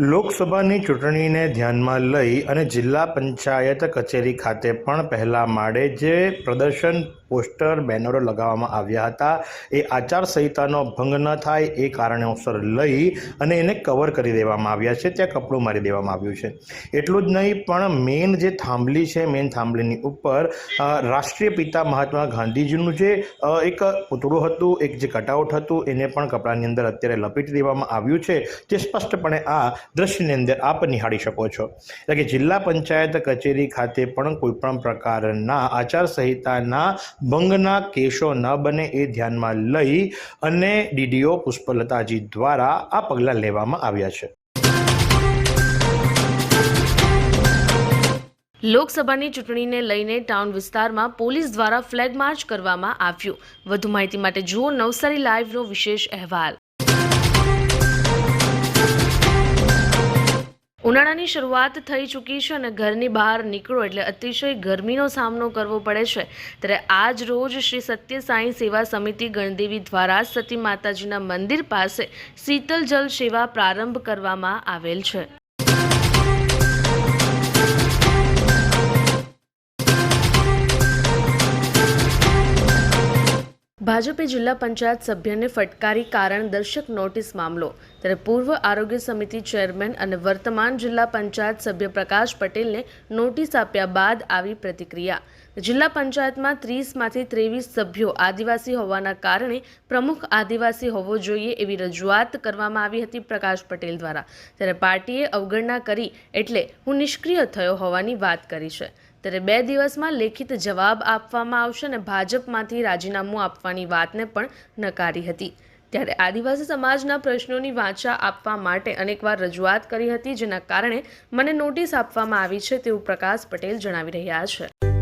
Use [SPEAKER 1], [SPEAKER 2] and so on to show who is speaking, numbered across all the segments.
[SPEAKER 1] લોકસભાની ચૂંટણીને ધ્યાનમાં લઈ અને જિલ્લા પંચાયત કચેરી ખાતે પણ પહેલા માળે જે પ્રદર્શન પોસ્ટર, બેનરો લગાવવામાં આવ્યા હતા, એ આચારસંહિતાનો ભંગ ન થાય એ કારણોસર લઈ અને એને કવર કરી દેવામાં આવ્યા છે. ત્યાં કપડું મારી દેવામાં આવ્યું છે. એટલું જ નહીં, પણ મેઇન જે થાંભલી છે મેઇન થાંભલીની ઉપર રાષ્ટ્રીય પિતા મહાત્મા ગાંધીજીનું જે એક પૂતળું હતું, એક જે કટઆઉટ હતું, એને પણ કપડાની અંદર અત્યારે લપેટી દેવામાં આવ્યું છે. જે સ્પષ્ટપણે આ દ્રશ્યની અંદર આપ નિહાળી શકો છો. એટલે કે જિલ્લા પંચાયત કચેરી ખાતે પણ કોઈપણ પ્રકારના આચારસંહિતાના ભંગના કેસો ન બને એ ધ્યાનમાં લઈ અને ડીડીઓ પુષ્પલતાજી દ્વારા આ પગલાં લેવામાં આવ્યા છે.
[SPEAKER 2] લોકસભાની ચૂંટણીને લઈને ટાઉન વિસ્તારમાં પોલીસ દ્વારા ફ્લેગ માર્ચ કરવામાં આવ્યું. વધુ માહિતી માટે જુઓ નવસારી લાઈવનો વિશેષ અહેવાલ. ઉનાળાની શરૂઆત થઈ ચૂકી છે અને ઘરની બહાર નીકળો એટલે અતિશય ગરમીનો સામનો કરવો પડે છે. ત્યારે આજ રોજ શ્રી સત્ય સાંઈ સેવા સમિતિ ગણદેવી દ્વારા સતી માતાજીના મંદિર પાસે શીતલ જલ સેવા પ્રારંભ કરવામાં આવેલ છે. ભાજપે જિલ્લા પંચાયત સભ્યને ફટકારી કારણ દર્શક નોટિસ મામલો. ત્યારે પૂર્વ આરોગ્ય સમિતિ ચેરમેન અને વર્તમાન જિલ્લા પંચાયત સભ્ય પ્રકાશ પટેલને નોટિસ આપ્યા બાદ આવી પ્રતિક્રિયા. જિલ્લા પંચાયતમાં ત્રીસમાંથી ત્રેવીસ સભ્યો આદિવાસી હોવાના કારણે પ્રમુખ આદિવાસી હોવો જોઈએ એવી રજૂઆત કરવામાં આવી હતી પ્રકાશ પટેલ દ્વારા. ત્યારે પાર્ટીએ અવગણના કરી એટલે હું નિષ્ક્રિય થયો હોવાની વાત કરી છે. ત્યારે બે દિવસમાં લેખિત જવાબ આપવામાં આવશે અને ભાજપમાંથી રાજીનામું આપવાની વાતને પણ નકારી હતી. ત્યારે આદિવાસી સમાજના પ્રશ્નોની વાંચા આપવા માટે અનેકવાર રજૂઆત કરી હતી, જેના કારણે મને નોટિસ આપવામાં આવી છે તેવું પ્રકાશ પટેલ જણાવી રહ્યા છે.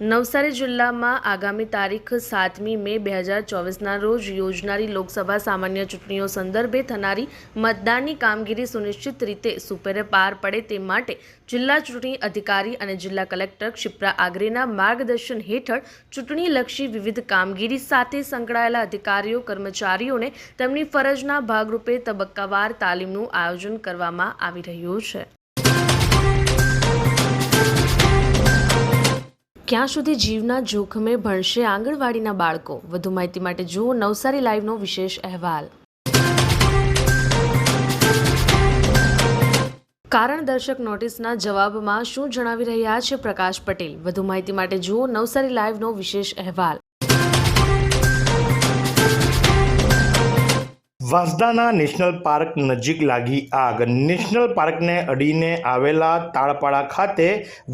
[SPEAKER 2] નવસારી જિલ્લામાં આગામી તારીખ સાતમી મે બે હજાર ચોવીસના રોજ યોજનારી લોકસભા સામાન્ય ચૂંટણીઓ સંદર્ભે થનારી મતદાનની કામગીરી સુનિશ્ચિત રીતે સુપેરે પાર પડે તે માટે જિલ્લા ચૂંટણી અધિકારી અને જિલ્લા કલેક્ટર ક્ષિપ્રા આગરેના માર્ગદર્શન હેઠળ ચૂંટણીલક્ષી વિવિધ કામગીરી સાથે સંકળાયેલા અધિકારીઓ, કર્મચારીઓને તેમની ફરજના ભાગરૂપે તબક્કાવાર તાલીમનું આયોજન કરવામાં આવી રહ્યું છે. ક્યાં સુધી જીવના જોખમે ભણશે આંગણવાડીના બાળકો? વધુ માહિતી માટે જુઓ નવસારી લાઈવનો વિશેષ અહેવાલ. કારણ દર્શક નોટિસના જવાબમાં શું જણાવી રહ્યા છે પ્રકાશ પટેલ? વધુ માહિતી માટે જુઓ નવસારી લાઈવનો વિશેષ અહેવાલ.
[SPEAKER 1] વાંસદાના નેશનલ પાર્ક નજીક લાગી આગ. નેશનલ પાર્કને અડીને આવેલા તાળપાડા ખાતે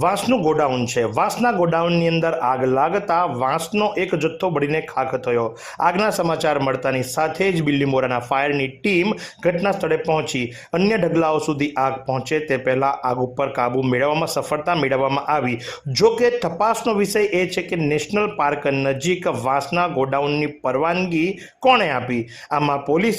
[SPEAKER 1] વાંસનું ગોડાઉન છે. વાંસના ગોડાઉનની અંદર આગ લાગતા વાંસનો એક જથ્થો બળીને ખાખ થયો. આગના સમાચાર મળતાની સાથે જ બિલ્લીમોરાના ફાયરની ટીમ ઘટના સ્થળે પહોંચી. અન્ય ઢગલાઓ સુધી આગ પહોંચે તે પહેલાં આગ ઉપર કાબૂ મેળવવામાં સફળતા મેળવવામાં આવી. જો કે તપાસનો વિષય એ છે કે નેશનલ પાર્ક નજીક વાંસના ગોડાઉનની પરવાનગી કોણે આપી? આમાં પોલીસ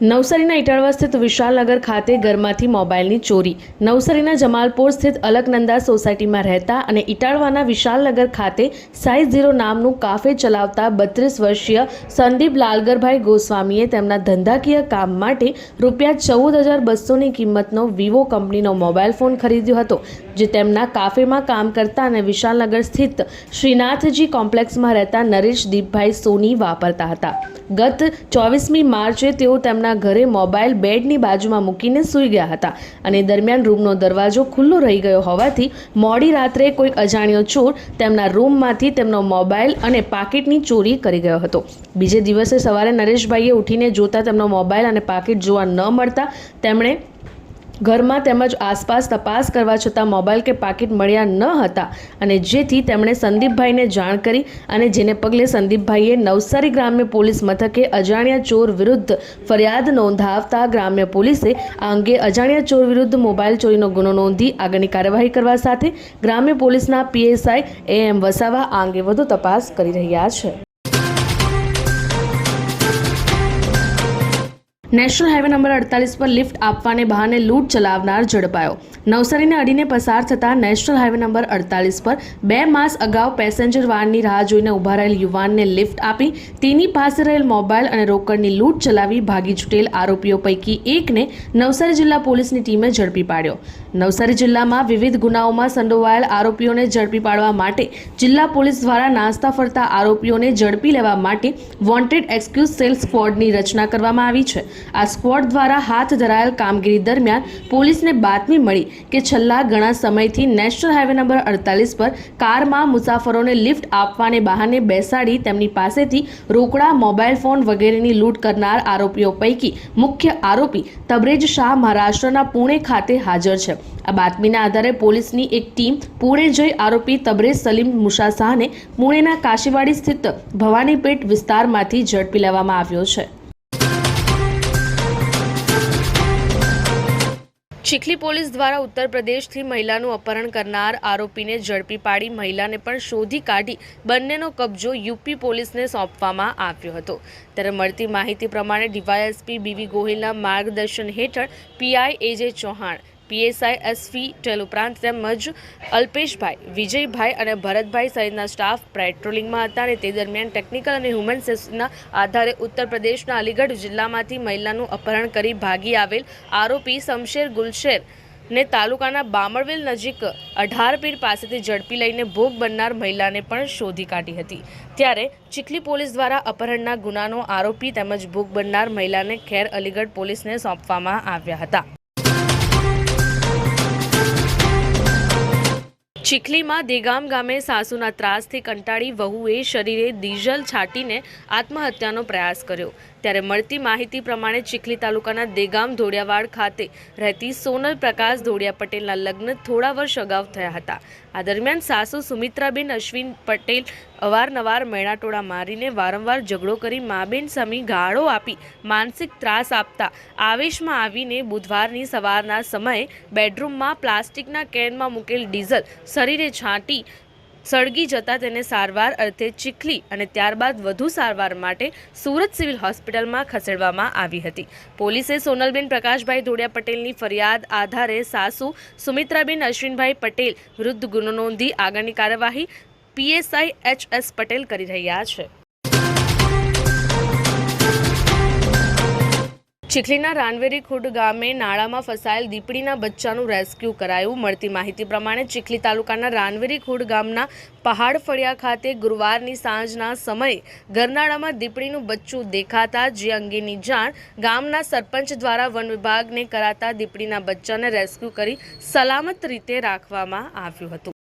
[SPEAKER 2] નવસારીના ઇટાળવા સ્થિત વિશાલનગર ખાતે ઘરમાંથી મોબાઈલની ચોરી. નવસારીના જમાલપુર સ્થિત અલકનંદા સોસાયટીમાં રહેતા અને ઇટાળવાના વિશાલનગર ખાતે સાઈઝ ઝીરો નામનું કાફે ચલાવતા બત્રીસ વર્ષીય સંદીપ લાલગરભાઈ ગોસ્વામીએ તેમના ધંધાકીય કામ માટે રૂપિયા ચૌદ હજાર બસોની કિંમતનો વિવો કંપનીનો મોબાઈલ ફોન ખરીદ્યો હતો. જે તેમના કાફેમાં કામ કરતા અને વિશાલનગર સ્થિત શ્રીનાથજી કોમ્પ્લેક્સમાં રહેતા નરેશ દીપભાઈ સોની વાપરતા હતા. ગત ચોવીસમી માર્ચે તેઓ તેમના ઘરે મોબાઈલ બેડની બાજુમાં મૂકીને સૂઈ ગયા હતા અને દરમિયાન રૂમનો દરવાજો ખુલ્લો રહી ગયો હોવાથી મોડી રાત્રે કોઈ અજાણ્યો ચોર તેમના રૂમમાંથી તેમનો મોબાઈલ અને પાકીટની ચોરી કરી ગયો હતો. બીજે દિવસે સવારે નરેશભાઈએ ઉઠીને જોતા તેમનો મોબાઈલ અને પાકીટ જોવા ન મળતા તેમણે ઘરમાં તેમજ આસપાસ તપાસ કરવા છતાં મોબાઈલ કે પાકીટ મળ્યા ન હતા અને જેથી તેમણે સંદીપભાઈને જાણ કરી અને જેને પગલે સંદીપભાઈએ નવસારી ગ્રામ્ય પોલીસ મથકે અજાણ્યા ચોર વિરુદ્ધ ફરિયાદ નોંધાવતા ગ્રામ્ય પોલીસે આ અંગે અજાણ્યા ચોર વિરુદ્ધ મોબાઈલ ચોરીનો ગુનો નોંધી આગળની કાર્યવાહી કરવા સાથે ગ્રામ્ય પોલીસના પીએસઆઈ એ એમ વસાવા આ અંગે વધુ તપાસ કરી રહ્યા છે. નેશનલ હાઈવે નંબર અડતાલીસ પર લિફ્ટ આપવાને બહાને લૂંટ ચલાવનાર ઝડપાયો. નવસારીને અડીને પસાર થતા નેશનલ હાઈવે નંબર અડતાલીસ પર બે માસ અગાઉ પેસેન્જર વાનની રાહ જોઈને ઊભા રહેલ યુવાનને લિફ્ટ આપી તેની પાસે રહેલ મોબાઈલ અને રોકડની લૂંટ ચલાવી ભાગી છૂટેલ આરોપીઓ પૈકી એકને નવસારી જિલ્લા પોલીસની ટીમે ઝડપી પાડ્યો. નવસારી જિલ્લામાં વિવિધ ગુનાઓમાં સંડોવાયેલ આરોપીઓને ઝડપી પાડવા માટે જિલ્લા પોલીસ દ્વારા નાસ્તા ફરતા આરોપીઓને ઝડપી લેવા માટે વોન્ટેડ એક્સક્યુઝ સેલ સ્ક્વોડની રચના કરવામાં આવી છે. આ સ્કવોડ દ્વારા હાથ ધરાયેલ કામગીરી દરમિયાન પોલીસને બાતમી મળી કે છેલ્લા ઘણા સમયથી નેશનલ હાઈવે નંબર અડતાલીસ પર કારમાં મુસાફરોને લિફ્ટ આપવાને બહાને બેસાડી તેમની પાસેથી રોકડા, મોબાઈલ ફોન વગેરેની લૂંટ કરનાર આરોપીઓ પૈકી મુખ્ય આરોપી તબરેજ શાહ મહારાષ્ટ્રના પુણે ખાતે હાજર છે. આ બાતમીના આધારે પોલીસની એક ટીમ પુણે જઈ આરોપી તબરેજ સલીમ મુશા શાહને પુણેના કાશીવાડી સ્થિત ભવાનીપેટ વિસ્તારમાંથી ઝડપી લેવામાં આવ્યો છે. ચીખલી પોલીસ દ્વારા ઉત્તર પ્રદેશથી મહિલાનું અપહરણ કરનાર આરોપીને ઝડપી પાડી મહિલાને પણ શોધી કાઢી બંનેનો કબજો યુપી પોલીસને સોંપવામાં આવ્યો હતો. ત્યારે મળતી માહિતી પ્રમાણે ડીવાયએસપી બીવી ગોહિલના માર્ગદર્શન હેઠળ PI AJ Chauhan PSI SV Tel ઉપરાંત તેમજ અલ્પેશભાઈ, વિજયભાઈ અને ભરતભાઈ સહિતના સ્ટાફ પેટ્રોલિંગમાં હતા અને તે દરમિયાન ટેકનિકલ અને હ્યુમન સેફ્ટીના આધારે ઉત્તર પ્રદેશના અલીગઢ જિલ્લામાંથી મહિલાનું અપહરણ કરી ભાગી આવેલ આરોપી શમશેર ગુલશેર ને તાલુકાના બામણવેલ નજીક અઢારપીર પાસેથી ઝડપી લઈને ભોગ બનનાર મહિલાને પણ શોધી કાઢી હતી. ત્યારે ચીખલી પોલીસ દ્વારા અપહરણના ગુનાનો આરોપી તેમજ ભોગ બનનાર મહિલાને ખેર અલીગઢ પોલીસને સોંપવામાં આવ્યા હતા. ચીખલીમાં દેગામ ગામે સાસુના ત્રાસથી કંટાળી વહુએ શરીરે ડીઝલ છાંટીને આત્મહત્યાનો પ્રયાસ કર્યો. ત્યારે મળતી માહિતી પ્રમાણે ચીખલી તાલુકાના દેગામ ધોડિયાવાડ ખાતે રહેતી સોનલ પ્રકાશ ધોડિયા પટેલના લગ્ન થોડા વર્ષ અગાઉ થયા હતા. આ દરમિયાન સાસુ સુમિત્રાબેન અશ્વિન પટેલ અવારનવાર મેણાટોળા મારીને વારંવાર ઝઘડો કરી માબેન સામે ગાળો આપી માનસિક ત્રાસ આપતા આવેશમાં આવીને બુધવારની સવારના સમયે બેડરૂમમાં પ્લાસ્ટિકના કેનમાં મૂકેલ ડીઝલ શરીરે છાંટી સળગી જતા તેને સારવાર અર્થે ચીખલી અને ત્યારબાદ વધુ સારવાર માટે સુરત સિવિલ હોસ્પિટલમાં ખસેડવામાં આવી હતી. પોલીસે સોનલબેન પ્રકાશભાઈ ધોડિયા પટેલની ફરિયાદ આધારે સાસુ સુમિત્રાબેન અશ્વિનભાઈ પટેલ વિરુદ્ધ ગુનો નોંધી આગળની કાર્યવાહી પીએસઆઈ એચ એસ પટેલ કરી રહ્યા છે. ચીખલીના રાનવેરી ખુડ ગામે નાળામાં ફસાયેલ દીપડીના બચ્ચાનું રેસ્ક્યુ કરાયું. મળતી માહિતી પ્રમાણે ચીખલી તાલુકાના રાનવેરી ખુડ ગામના પહાડ ફળિયા ખાતે ગુરુવારની સાંજના સમયે ગરનાળામાં દીપડીનું બચ્ચું દેખાતા જે અંગેની જાણ ગામના સરપંચ દ્વારા વન વિભાગને કરાતા દીપડીના બચ્ચાને રેસ્ક્યુ કરી સલામત રીતે રાખવામાં આવ્યું હતું.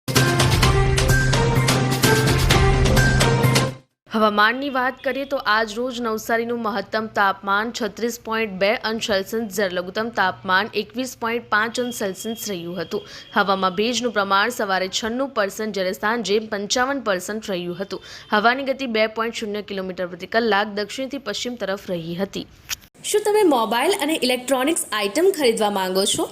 [SPEAKER 2] હવામાનની વાત કરીએ તો આજ રોજ નવસારીનું મહત્તમ તાપમાન છત્રીસ પોઈન્ટ બે અંશ સેલ્સિયસ જ્યારે લઘુત્તમ તાપમાન એકવીસ પોઈન્ટ પાંચ અંશ સેલ્સિયસ રહ્યું હતું. હવામાં ભેજનું પ્રમાણ સવારે છન્નું પર્સન્ટ જ્યારે સાંજે પંચાવન પર્સન્ટ રહ્યું હતું. હવાની ગતિ બે પોઈન્ટ શૂન્ય કિલોમીટર પ્રતિ કલાક દક્ષિણથી પશ્ચિમ તરફ રહી હતી.
[SPEAKER 3] શું તમે મોબાઈલ અને ઇલેક્ટ્રોનિક્સ આઇટમ ખરીદવા માંગો છો?